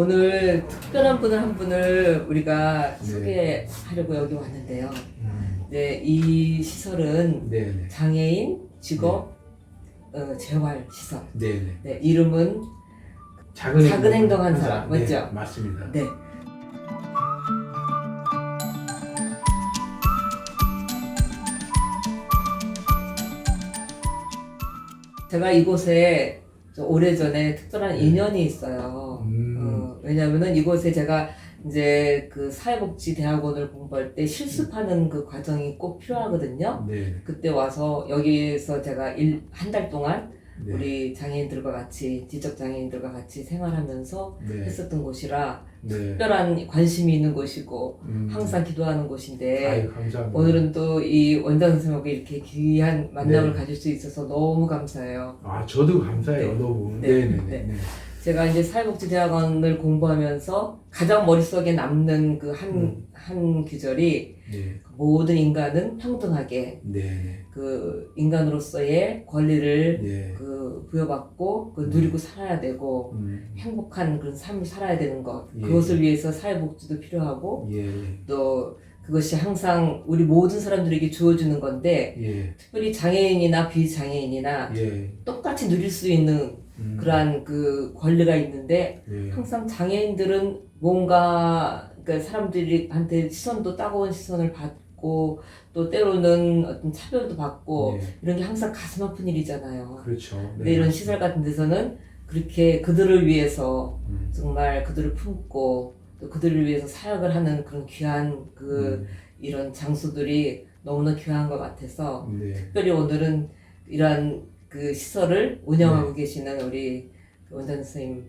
오늘 특별한 분을 한 분을 우리가 네. 소개하려고 여기 왔는데요. 음, 네, 이 시설은 네네. 장애인 직업 어, 재활 시설. 네네. 네, 이름은 작은, 작은 행동 한 사람, 네, 맞죠? 맞습니다. 네. 제가 이곳에 좀 오래전에 특별한 네. 인연이 있어요. 음. 어, 왜냐면은 이곳에 제가 이제 그 사회복지 대학원을 공부할 때 실습하는 그 과정이 꼭 필요하거든요. 네. 그때 와서 여기에서 제가 한 달 동안 네. 우리 장애인들과 같이 지적 장애인들과 같이 생활하면서 네. 했었던 곳이라 네. 특별한 관심이 있는 곳이고 음. 항상 기도하는 곳인데 아유, 감사합니다. 오늘은 또 이 원장 선생님하고 이렇게 귀한 만남을 네. 가질 수 있어서 너무 감사해요. 아, 저도 감사해요. 네. 너무. 네. 네. 네 네. 네. 네. 제가 이제 사회복지대학원을 공부하면서 가장 머릿속에 남는 그한한 음. 규절이 네. 모든 인간은 평등하게 네. 그 인간으로서의 권리를 네. 그 부여받고 그 음. 누리고 살아야 되고 음. 행복한 그런 삶을 살아야 되는 것 예. 그것을 위해서 사회복지도 필요하고 예. 또 그것이 항상 우리 모든 사람들에게 주어지는 건데 예. 특별히 장애인이나 비장애인이나 예. 똑같이 누릴 수 있는 음. 그러한 그 권리가 있는데 네. 항상 장애인들은 뭔가 그러니까 사람들한테 시선도 따가운 시선을 받고 또 때로는 어떤 차별도 받고 네. 이런 게 항상 가슴 아픈 일이잖아요. 그렇죠. 네. 근데 이런 시설 같은 데서는 그렇게 그들을 위해서 음. 정말 그들을 품고 또 그들을 위해서 사역을 하는 그런 귀한 그 음. 이런 장소들이 너무나 귀한 것 같아서 네. 특별히 오늘은 이러한 그 시설을 운영하고 네. 계시는 우리 그 원장 선생님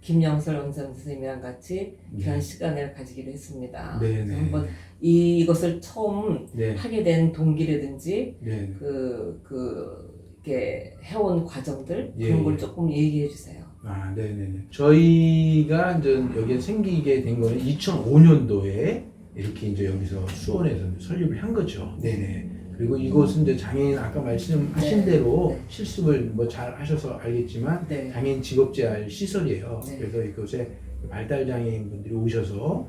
김영설 원장 선생님이랑 같이 귀한 시간을 가지기로 했습니다. 네. 네. 한번 이, 이것을 처음 네. 하게 된 동기라든지 네. 그, 그, 이렇게 해온 과정들 예, 그런 걸 예. 조금 얘기해 주세요. 아, 네네네. 저희가 이제 여기 생기게 된 거는 2005년도에 이렇게 이제 여기서 수원에서 설립을 한 거죠. 네네. 그리고 이곳은 이제 장애인 아까 말씀하신 네. 대로 네. 실습을 뭐 잘 하셔서 알겠지만 네. 장애인 직업 재활 시설이에요. 네. 그래서 이곳에 발달 장애인 분들이 오셔서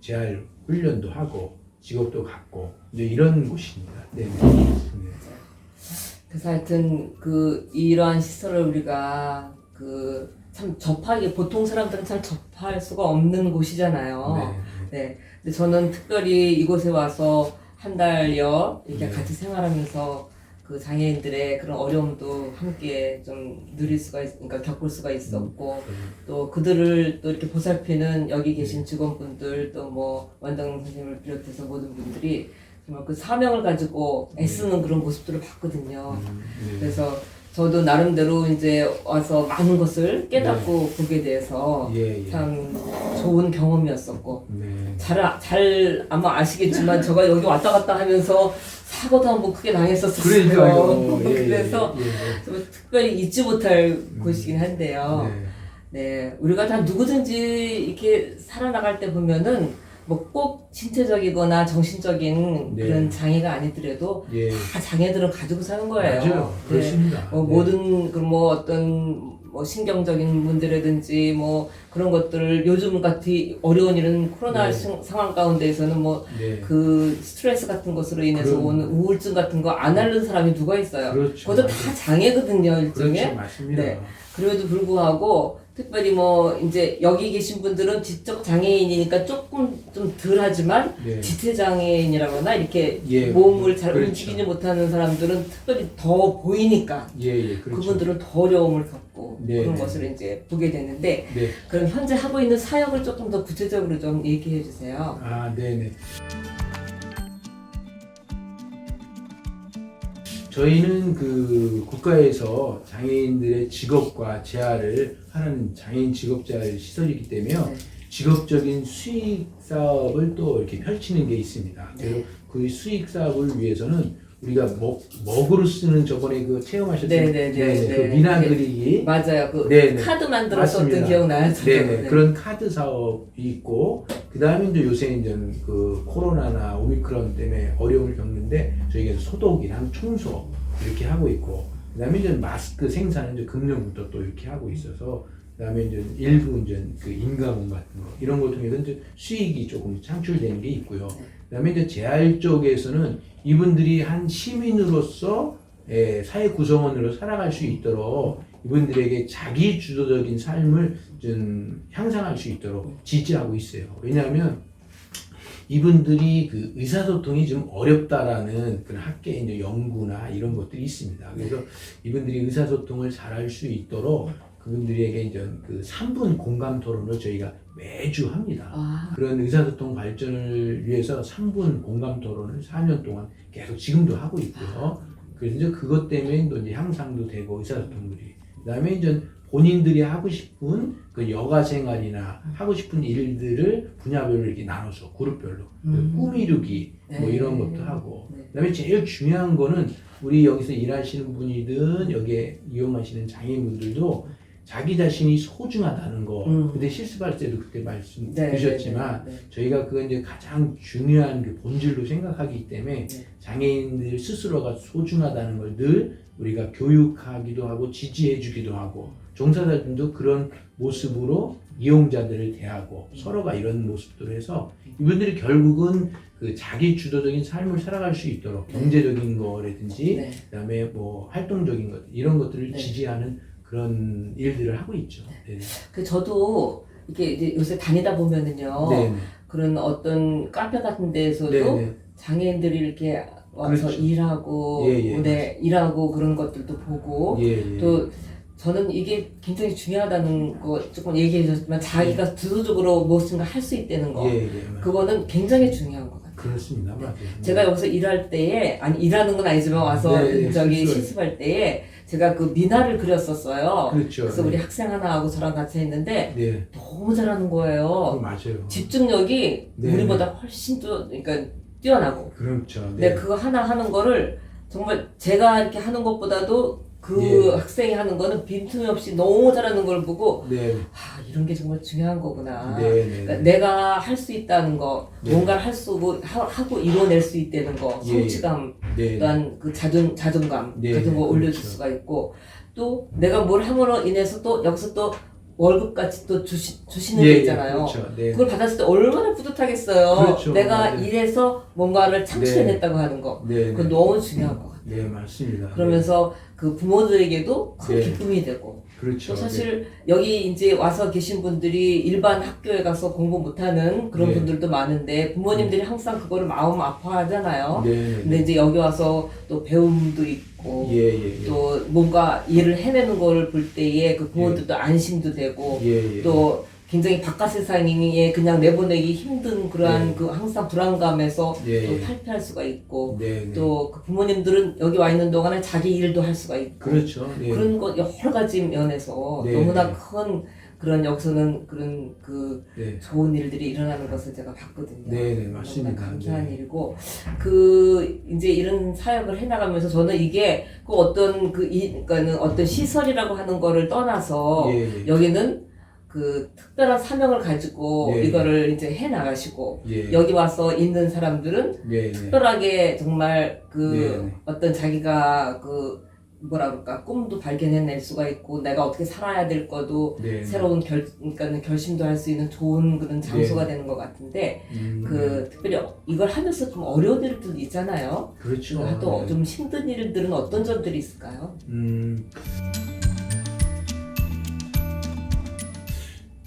재활 훈련도 하고 직업도 갖고 이제 이런 곳입니다. 네네. 네. 그래서 하여튼 그 이러한 시설을 우리가 그 참 접하기 보통 사람들은 잘 접할 수가 없는 곳이잖아요. 네. 네. 근데 저는 특별히 이곳에 와서 한 달여 이렇게 네. 같이 생활하면서 그 장애인들의 그런 어려움도 함께 좀 누릴 수가 있, 그러니까 겪을 수가 있었고 네. 또 그들을 또 이렇게 보살피는 여기 계신 직원분들 또 뭐 원장 선생님을 비롯해서 모든 분들이 정말 그 사명을 가지고 애쓰는 그런 모습들을 봤거든요. 음, 네. 그래서 저도 나름대로 이제 와서 많은 것을 깨닫고 보게 돼서 예, 예. 참 좋은 경험이었었고 네. 잘, 아- 잘 아마 아시겠지만 제가 여기 왔다 갔다 하면서 사고도 한번 크게 당했었어요. 그러니까요. 예, 예, 그래서 예, 예. 좀 특별히 잊지 못할 곳이긴 한데요. 네. 네, 우리가 다 누구든지 이렇게 살아나갈 때 보면은 뭐 꼭 신체적이거나 정신적인 네. 그런 장애가 아니더라도 예. 다 장애들은 가지고 사는 거예요. 맞아요. 네. 그렇습니다. 뭐 네. 모든 그뭐 어떤 뭐 신경적인 문제라든지 뭐 그런 것들을 요즘 같이 어려운 이런 코로나 네. 상- 상황 가운데에서는 뭐 네. 그 스트레스 같은 것으로 인해서 그럼. 오는 우울증 같은 거 안 앓는 사람이 누가 있어요? 그렇죠. 그것도 다 장애거든요, 일종의. 그렇죠. 맞습니다. 네. 그럼에도 불구하고 특별히 뭐 이제 여기 계신 분들은 지적 장애인이니까 조금 좀 덜하지만 네. 지체 장애인이라거나 이렇게 예. 몸을 잘 그렇죠. 움직이지 못하는 사람들은 특별히 더 보이니까 예, 예. 그렇죠. 그분들은 더 어려움을 겪고 네, 그런 네. 것을 이제 보게 되는데 네. 그럼 현재 하고 있는 사역을 조금 더 구체적으로 좀 얘기해 주세요. 아, 네, 네. 저희는 그 국가에서 장애인들의 직업과 재활을 하는 장애인 직업 재활 시설이기 때문에요. 네. 직업적인 수익 사업을 또 이렇게 펼치는 게 있습니다. 네. 그리고 그 수익 사업을 위해서는 우리가 먹, 먹으로 쓰는 저번에 그 체험하셨던 네, 네, 네, 네, 네. 그 미나 네. 그리기 맞아요. 그 네, 네. 카드 만들었었던 맞습니다. 기억나요? 저도. 네네 네. 그런 카드 사업이 있고 그 다음에 이제 요새 이제 그 코로나나 오미크론 때문에 어려움을 겪는데 저희가 소독이랑 청소 이렇게 하고 있고 그 다음에 이제 마스크 생산은 이제 금년부터 또 이렇게 하고 있어서 그 다음에 이제 일부 이제 그 인가공 같은 거 이런 걸 통해서 이제 수익이 조금 창출되는 게 있고요. 그다음에 이제 재활 쪽에서는 이분들이 한 시민으로서 예, 사회 구성원으로 살아갈 수 있도록 이분들에게 자기 주도적인 삶을 좀 향상할 수 있도록 지지하고 있어요. 왜냐하면 이분들이 그 의사소통이 좀 어렵다라는 그런 학계 이제 연구나 이런 것들이 있습니다. 그래서 이분들이 의사소통을 잘할 수 있도록 그분들에게 이제 그 3분 공감 토론을 저희가 매주 합니다. 아, 그런 의사소통 발전을 위해서 3분 공감 토론을 4년 동안 계속 지금도 하고 있고요. 그래서 이제 그것 때문에 또 이제 향상도 되고 의사소통들이. 그 다음에 이제 본인들이 하고 싶은 그 여가 생활이나 하고 싶은 일들을 분야별로 이렇게 나눠서 그룹별로 음. 꿈 이루기 뭐 네. 이런 것도 하고 네. 그다음에 제일 중요한 거는 우리 여기서 일하시는 분이든 여기에 이용하시는 장애인분들도 자기 자신이 소중하다는 거. 음. 근데 실습할 때도 그때 말씀 네, 주셨지만 네, 네, 저희가 그건 이제 가장 중요한 그 본질로 생각하기 때문에 네. 장애인들 스스로가 소중하다는 걸 늘 우리가 교육하기도 하고 지지해주기도 하고 종사자들도 그런 모습으로 이용자들을 대하고 서로가 이런 모습들을 해서 이분들이 결국은 그 자기 주도적인 삶을 살아갈 수 있도록 경제적인 거라든지 네. 그다음에 뭐 활동적인 것 이런 것들을 네. 지지하는 그런 일들을 하고 있죠. 네. 그 저도 이게 요새 다니다 보면은요. 네. 그런 어떤 카페 같은 데에서도 네. 네. 장애인들이 이렇게 와서 그렇죠. 일하고, 예, 예. 네, 일하고 그런 것들도 보고, 예, 예. 또 저는 이게 굉장히 중요하다는 거 조금 얘기해 주셨지만 자기가 주도적으로 무엇인가 할 수 있다는 거, 예, 예. 맞- 그거는 굉장히 중요한 것 같아요. 그렇습니다. 맞아요. 제가 여기서 일할 때에, 아니, 일하는 건 아니지만 와서 네, 네, 저기. 실습할 때에 제가 그 미나를 그렸었어요. 그렇죠. 그래서 네. 우리 학생 하나하고 저랑 같이 했는데 네. 너무 잘하는 거예요. 맞아요. 집중력이 네. 우리보다 훨씬 또 그러니까 뛰어나고. 그렇죠. 근데 그거 하나 하는 거를 정말 제가 이렇게 하는 것보다도 그 예. 학생이 하는 거는 빈틈이 없이 너무 잘하는 걸 보고 네. 아 이런 게 정말 중요한 거구나. 네, 네. 그러니까 내가 할 수 있다는 거, 네. 뭔가를 할 수, 하- 하고 이뤄낼 수 있다는 거, 예, 예. 성취감, 네. 또한 그 자존, 자존감 네, 같은 거 네, 올려줄 그렇죠. 수가 있고, 또 내가 뭘 함으로 인해서 또 여기서 또 월급 같이 또 주시, 주시는 게 있잖아요. 그렇죠. 네. 그걸 받았을 때 얼마나 뿌듯하겠어요. 그렇죠. 내가 맞아요. 일해서 뭔가를 창출해냈다고 하는 거. 네. 그건 네. 너무 중요한 것 같아요. 네, 맞습니다. 그러면서 그 부모들에게도 큰 네. 기쁨이 되고, 네. 그렇죠. 또 사실 여기 이제 와서 계신 분들이 일반 학교에 가서 공부 못하는 그런 네. 분들도 많은데 부모님들이 항상 그거를 마음 아파하잖아요. 네. 네. 근데 이제 여기 와서 또 배움도 있고 예, 예, 예. 또 뭔가 일을 해내는 거를 볼 때에 그 부모들도 안심도 되고 예, 예. 또 굉장히 바깥 세상에 그냥 내보내기 힘든 그러한 네. 그 항상 불안감에서 예, 또 예. 탈피할 수가 있고 네, 네. 또 그 부모님들은 여기 와 있는 동안에 자기 일도 할 수가 있고 그렇죠. 네. 그런 것 여러 가지 면에서 네, 너무나 네. 큰 그런 여기서는 그런 그 네. 좋은 일들이 일어나는 것을 제가 봤거든요. 네, 네, 맞습니다. 감사한 네. 일이고 그 이제 이런 사역을 해나가면서 저는 이게 그 어떤 그 이, 그러니까는 어떤 시설이라고 하는 거를 떠나서 예, 예. 여기는 그 특별한 사명을 가지고 네. 이거를 이제 해 나가시고 예. 여기 와서 있는 사람들은 네, 네. 특별하게 정말 그 네, 네. 어떤 자기가 그 뭐라 그럴까 꿈도 발견해낼 수가 있고 내가 어떻게 살아야 될 거도 네. 네. 새로운 결 그러니까 결심도 할 수 있는 좋은 그런 장소가 되는 것 같은데 음, 그 특별히 이걸 하면서 좀 어려운 일들도 있잖아요. 그렇죠. 또 네. 좀 힘든 일들은 어떤 점들이 있을까요? 음.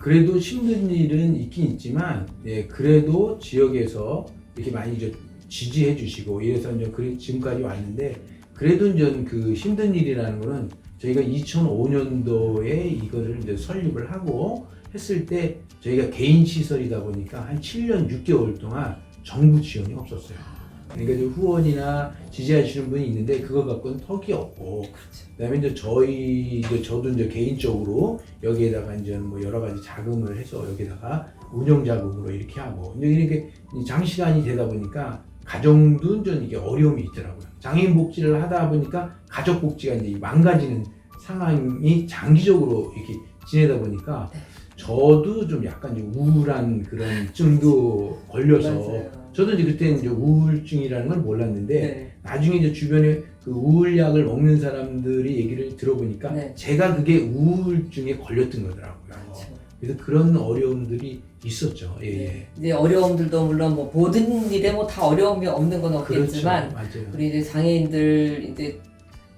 그래도 힘든 일은 있긴 있지만, 예, 그래도 지역에서 이렇게 많이 이제 지지해 주시고, 이래서 이제 그 지금까지 왔는데, 그래도 이제 그 힘든 일이라는 거는 저희가 2005년도에 이거를 이제 설립을 하고 했을 때 저희가 개인 시설이다 보니까 한 7년 6개월 동안 정부 지원이 없었어요. 그러니까 이제 후원이나 지지하시는 분이 있는데 그거 갖고는 턱이 없고 그다음에 이제 저희 이제 저도 이제 개인적으로 여기에다가 이제 뭐 여러 가지 자금을 해서 여기다가 운영 자금으로 이렇게 하고 이제 이렇게 장시간이 되다 보니까 가정도 좀 이게 어려움이 있더라고요. 장애인 복지를 하다 보니까 가족 복지가 이제 망가지는 상황이 장기적으로 이렇게 지내다 보니까 네. 저도 좀 약간 우울한 그런 증도 걸려서 맞아요. 저도 이제 그때 이제 우울증이라는 걸 몰랐는데 네. 나중에 이제 주변에 그 우울약을 먹는 사람들이 얘기를 들어보니까 네. 제가 그게 우울증에 걸렸던 거더라고요. 그렇죠. 그래서 그런 어려움들이 있었죠. 예, 예. 이제 어려움들도 물론 뭐 모든 일에 뭐 다 어려움이 없는 건 없겠지만 그렇죠. 우리 이제 장애인들 이제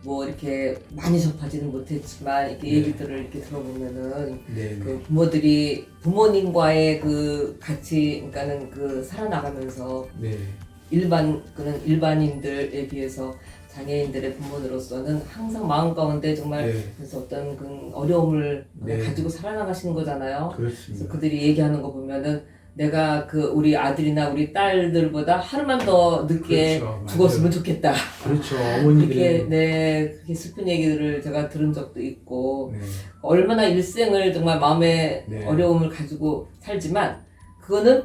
뭐 이렇게 많이 접하지는 못했지만 이렇게 네. 얘기들을 이렇게 들어보면은 네, 그 네. 부모들이 부모님과의 그 같이 그러니까는 그 살아나가면서 네. 일반 그런 일반인들에 비해서 장애인들의 부모로서는 항상 마음 가운데 정말 네. 그래서 어떤 그 어려움을 네. 가지고 살아나가시는 거잖아요. 그래서 그렇습니다. 그들이 얘기하는 거 보면은 내가 그 우리 아들이나 우리 딸들보다 하루만 더 늦게 그렇죠. 죽었으면 좋겠다. 그렇죠. 어머니들이 네 그렇게 슬픈 얘기들을 제가 들은 적도 있고 네. 얼마나 일생을 정말 마음에 네. 어려움을 가지고 살지만 그거는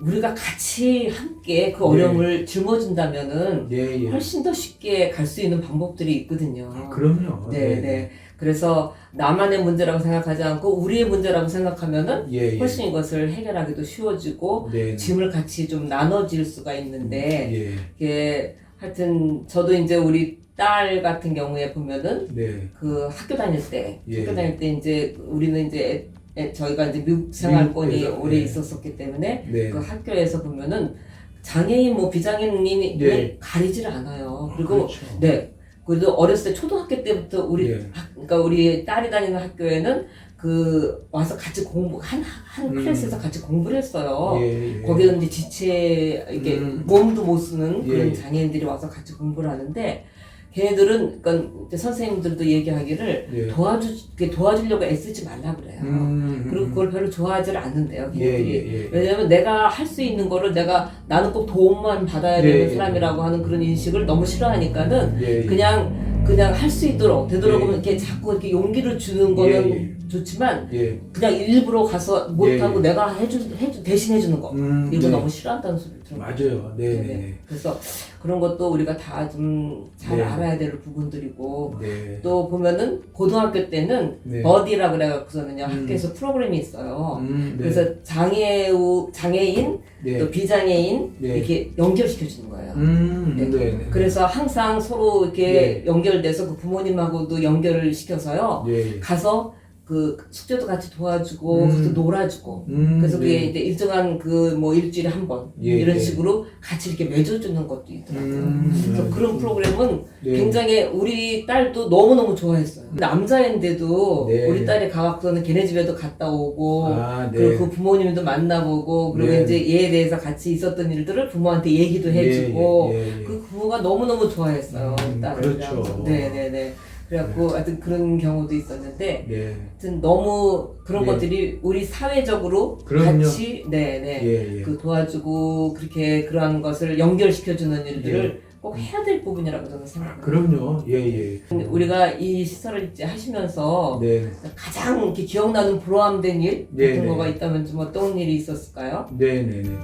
우리가 같이 함께 그 네. 어려움을 짊어진다면은 예, 예. 훨씬 더 쉽게 갈 수 있는 방법들이 있거든요. 아, 그럼요. 네, 네. 그래서 나만의 문제라고 생각하지 않고 우리의 문제라고 생각하면은 예, 예. 훨씬 이것을 해결하기도 쉬워지고 네. 짐을 같이 좀 나눠질 수가 있는데 예. 이게 하여튼 저도 이제 우리 딸 같은 경우에 보면은 네. 그 학교 다닐 때 예. 학교 다닐 때 이제 우리는 이제 애- 저희가 이제 미국 생활권이 미국에서, 오래 예. 있었었기 때문에 네. 그 학교에서 보면은 장애인 뭐 비장애인이 네. 가리지를 않아요. 아, 그리고 그렇죠. 네. 그래도 어렸을 때 초등학교 때부터 우리 예. 학- 그러니까 우리 딸이 다니는 학교에는 그 와서 같이 공부 한한 음. 클래스에서 같이 공부를 했어요. 예, 예. 거기는 이제 지체 이게 음. 몸도 못 쓰는 그런 예. 장애인들이 와서 같이 공부를 하는데 걔네들은 그러니까 선생님들도 얘기하기를 예. 도와주 도와주려고 애쓰지 말라 그래요. 음, 그리고 그걸 별로 좋아하지를 않는데요. 예, 걔네들이 예, 예. 왜냐면 내가 할 수 있는 거를 내가 나는 꼭 도움만 받아야 예, 되는 예. 사람이라고 하는 그런 인식을 너무 싫어하니까는 예, 예. 그냥 그냥 할 수 있도록 되도록이면 예. 이렇게 자꾸 이렇게 용기를 주는 거는 예, 좋지만 예. 그냥 일부러 가서 못하고 예, 예. 내가 해주, 해주 대신 해주는 거 음, 이거 네. 너무 싫어한다는 소리를 들어요. 맞아요. 네, 네, 네. 그래서 그런 것도 우리가 다 좀 잘 네. 알아야 될 부분들이고 네. 또 보면은 고등학교 때는 네. 버디라 그래갖고서는요 음. 학교에서 프로그램이 있어요. 음, 네. 그래서 장애우 장애인 네. 또 비장애인 네. 이렇게 연결시켜 주는 거예요. 음, 네. 네, 네. 그래서 항상 서로 이렇게 네. 연결돼서 그 부모님하고도 연결을 시켜서요. 네. 가서 그 숙제도 같이 도와주고 음. 같이 놀아주고 음, 그래서 그게 네. 이제 일정한 그 뭐 일주일에 한 번 예, 이런 예. 식으로 같이 이렇게 맺어주는 것도 있더라고요. 음, 그래서 네. 그런 프로그램은 네. 굉장히 우리 딸도 너무 너무 좋아했어요. 남자인데도 네. 우리 딸이 가갖고는 걔네 집에도 갔다 오고 아, 네. 그리고 그 부모님도 만나보고 그리고 네. 이제 얘에 대해서 같이 있었던 일들을 부모한테 얘기도 해주고 예, 예, 예. 그 부모가 너무 너무 좋아했어요. 음, 딸을. 그렇죠. 네네네. 그래갖고 하여튼 그런 경우도 있었는데 네. 하여튼 너무 그런 네. 것들이 우리 사회적으로 그럼요. 같이 네네 예, 예. 그 도와주고 그렇게 그러한 것을 연결시켜주는 일들을 예. 꼭 해야 될 부분이라고 저는 생각합니다. 그럼요. 예, 예. 우리가 이 시설을 이제 하시면서 네. 가장 이렇게 기억나는 보람된 일 네, 같은 네. 거가 있다면 좀 어떤 일이 있었을까요? 네, 네, 네.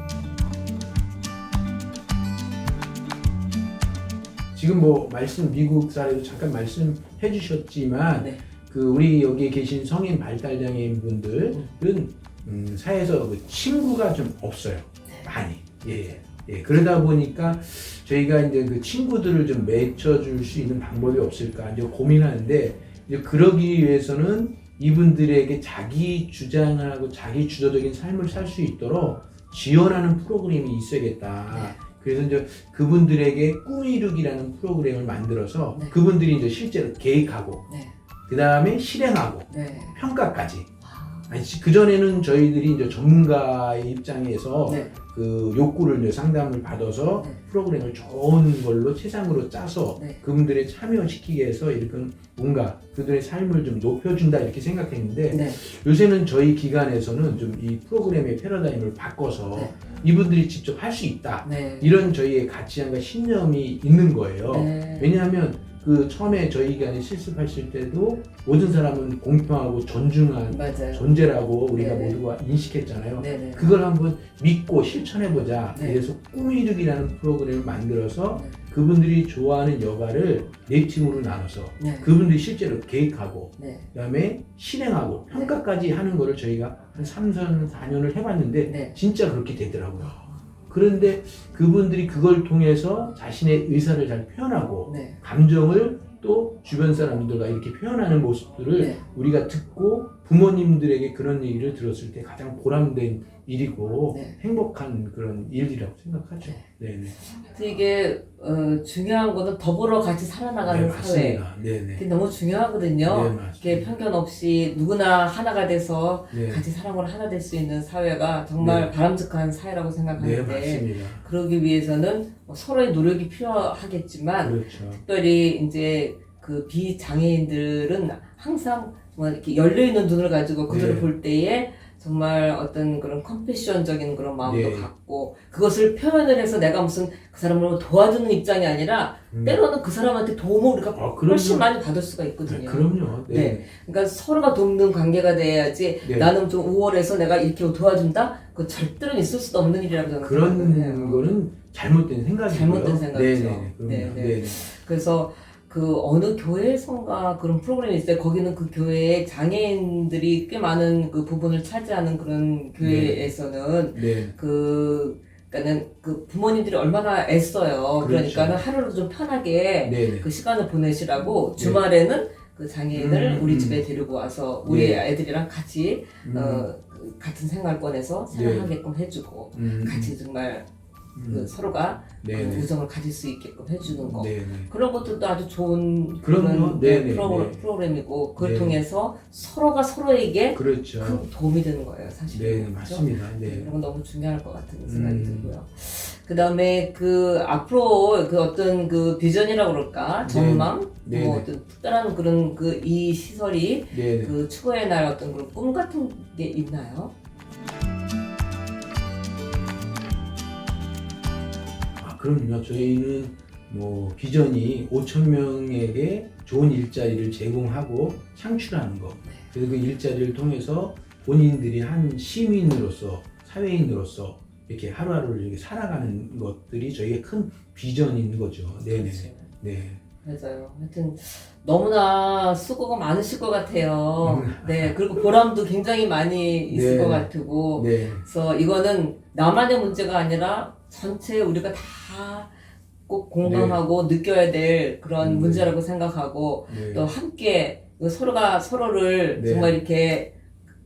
지금 뭐 말씀 미국 사례도 잠깐 말씀해 주셨지만 네. 그 우리 여기 계신 성인 발달 장애인 분들은 음, 사회에서 그 친구가 좀 없어요. 많이. 예, 예. 예. 그러다 보니까 저희가 이제 그 친구들을 좀 맺혀줄 수 있는 방법이 없을까 이제 고민하는데 이제 그러기 위해서는 이분들에게 자기 주장하고 자기 주도적인 삶을 살 수 있도록 지원하는 프로그램이 있어야겠다. 네. 그래서 이제 그분들에게 꿈 이루기라는 프로그램을 만들어서 네. 그분들이 이제 실제로 계획하고 네. 그 다음에 실행하고 네. 평가까지. 아, 아니 그 전에는 저희들이 이제 전문가의 입장에서 네. 그 욕구를 이제 상담을 받아서 네. 프로그램을 좋은 걸로 최상으로 짜서 네. 그분들의 참여시키게 해서 이렇게 뭔가 그들의 삶을 좀 높여준다 이렇게 생각했는데 네. 요새는 저희 기관에서는 좀 이 프로그램의 패러다임을 바꿔서 네. 이분들이 직접 할 수 있다 네. 이런 저희의 가치관과 신념이 있는 거예요. 네. 왜냐하면 그 처음에 저희 기관에 실습하실 때도 모든 사람은 공평하고 존중한 맞아요. 존재라고 우리가 네. 모두가 인식했잖아요. 네네. 그걸 한번 믿고 실천해보자. 네. 그래서 꿈 이루기라는 프로그램을 만들어서 네. 그분들이 좋아하는 여가를 네 팀으로 나눠서 네. 그분들이 실제로 계획하고 네. 그다음에 실행하고 평가까지 하는 거를 저희가 한 3년, 4년을 해봤는데 네. 진짜 그렇게 되더라고요. 그런데 그분들이 그걸 통해서 자신의 의사를 잘 표현하고 네. 감정을 또 주변 사람들과 이렇게 표현하는 모습들을 네. 우리가 듣고 부모님들에게 그런 얘기를 들었을 때 가장 보람된 일이고 네. 행복한 그런 일이라고 생각하죠. 네, 네. 이게 어, 중요한 거는 더불어 같이 살아나가는 네, 사회. 맞습니다. 네, 네. 그게 너무 중요하거든요. 네, 맞습니다. 편견 없이 누구나 하나가 돼서 네. 같이 사랑으로 하나 될 수 있는 사회가 정말 네. 바람직한 사회라고 네, 생각하는데 맞습니다. 그러기 위해서는 뭐 서로의 노력이 필요하겠지만 그렇죠. 특별히 이제 그 비장애인들은 항상 정말 이렇게 열려 있는 눈을 가지고 그들을 네. 볼 때에 정말 어떤 그런 컴패션적인 그런 마음도 네. 갖고 그것을 표현을 해서 내가 무슨 그 사람을 도와주는 입장이 아니라 음. 때로는 그 사람한테 도움을 우리가 아. 훨씬 많이 받을 수가 네, 있거든요. 그럼요. 네. 네. 그러니까 서로가 돕는 관계가 돼야지 네. 나는 좀 우월해서 내가 이렇게 도와준다? 그 절대로 있을 수도 없는 일이라고 저는 그런. 거는 잘못된 생각이고요. 잘못된 생각이죠. 네, 네. 네, 네, 네. 네. 그래서 그 어느 교회에선가 그런 프로그램이 있어요. 거기는 그 교회에 장애인들이 꽤 많은 그 부분을 차지하는 그런 교회에서는 네. 그 그러니까는 그 부모님들이 얼마나 애써요. 그렇죠. 그러니까는 하루를 좀 편하게 네, 네. 그 시간을 보내시라고 네. 주말에는 그 장애인을 음, 우리 음. 집에 데리고 와서 우리 네. 애들이랑 같이 음, 어, 그 같은 생활권에서 네. 생활하게끔 해주고 음, 같이 정말 음, 그 서로가 네, 그 네. 우정을 가질 수 있게끔 해주는 거 네, 네. 그런 것들도 아주 좋은 그럼요. 그런 네, 네, 프로, 네. 프로그램이고 그걸 네. 통해서 서로가 서로에게 그렇죠. 큰 도움이 되는 거예요 사실 네, 그렇죠? 맞습니다. 네, 네. 이런 건 너무 중요할 것 같은 생각이 음. 들고요. 그 다음에 그 앞으로 그 어떤 그 비전이라고 그럴까 전망 네, 뭐 네. 어떤 특별한 그런 그 이 시설이 네, 네. 그 추구해 날 어떤 그런 꿈 같은 게 있나요? 그럼요. 저희는 뭐 비전이 5천 명에게 좋은 일자리를 제공하고 창출하는 것. 그래서 그 일자리를 통해서 본인들이 한 시민으로서 사회인으로서 이렇게 하루하루를 이렇게 살아가는 것들이 저희의 큰 비전인 거죠. 네네. 그렇죠. 네. 맞아요. 하여튼 너무나 수고가 많으실 것 같아요. 음. 네, 그리고 보람도 굉장히 많이 있을 네. 것 같고. 네. 그래서 이거는 나만의 문제가 아니라 전체 우리가 다 꼭 공감하고 느껴야 될 그런 음. 문제라고 생각하고 네. 또 함께 서로가 서로를 네. 정말 이렇게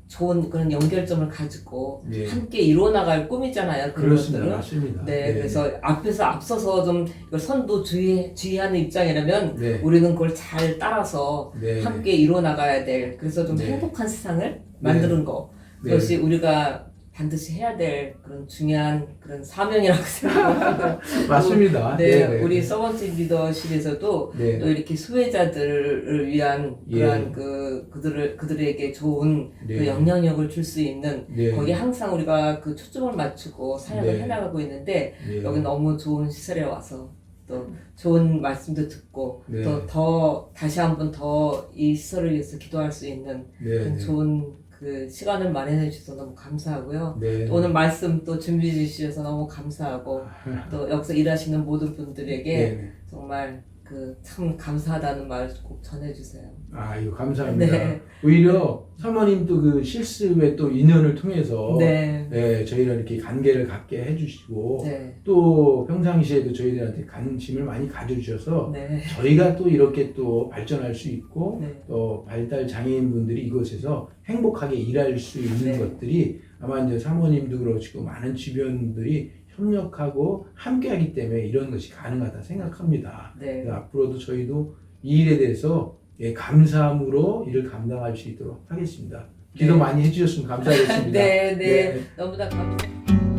좋은 그런 연결점을 가지고 네. 함께 이루어나갈 꿈이잖아요. 그런 그렇습니다. 것들은. 맞습니다. 네, 그래서 앞에서 앞서서 좀 이걸 선도 주의, 주의하는 입장이라면 네. 우리는 그걸 잘 따라서 네. 함께 이루어나가야 될 그래서 좀 네. 행복한 세상을 만드는 거 네. 그것이 우리가 반드시 해야 될 그런 중요한 그런 사명이라고 생각하고요. 맞습니다. 네, 네, 네. 우리 서번트 리더십에서도 네. 또 이렇게 수혜자들을 위한 예. 그러한 그 그들을 그들에게 좋은 네. 그 영향력을 줄 수 있는 네. 거기에 항상 우리가 그 초점을 맞추고 사역을 네. 해나가고 있는데 네. 여기 너무 좋은 시설에 와서 또 좋은 말씀도 듣고 네. 또더 다시 한번 더 이 시설을 위해서 기도할 수 있는 네. 그런 네. 좋은 그 시간을 마련해 주셔서 너무 감사하고요. 네. 또 오늘 말씀 또 준비해 주셔서 너무 감사하고 또 여기서 일하시는 모든 분들에게 네. 정말 그 참 감사하다는 말 꼭 전해주세요. 아, 이거 감사합니다. 네. 오히려 사모님도 그 실습의 또 인연을 통해서 네. 네, 저희랑 이렇게 관계를 갖게 해주시고 네. 또 평상시에도 저희들한테 관심을 많이 가져주셔서 네. 저희가 또 이렇게 또 발전할 수 있고 네. 또 발달 장애인분들이 이곳에서 행복하게 일할 수 있는 네. 것들이 아마 이제 사모님도 그러시고 많은 주변들이 협력하고 함께하기 때문에 이런 것이 가능하다 생각합니다. 네. 앞으로도 저희도 이 일에 대해서 예, 감사함으로 일을 감당할 수 있도록 하겠습니다. 기도 네. 많이 해주셨으면 감사하겠습니다. 네, 네. 너무나 감사.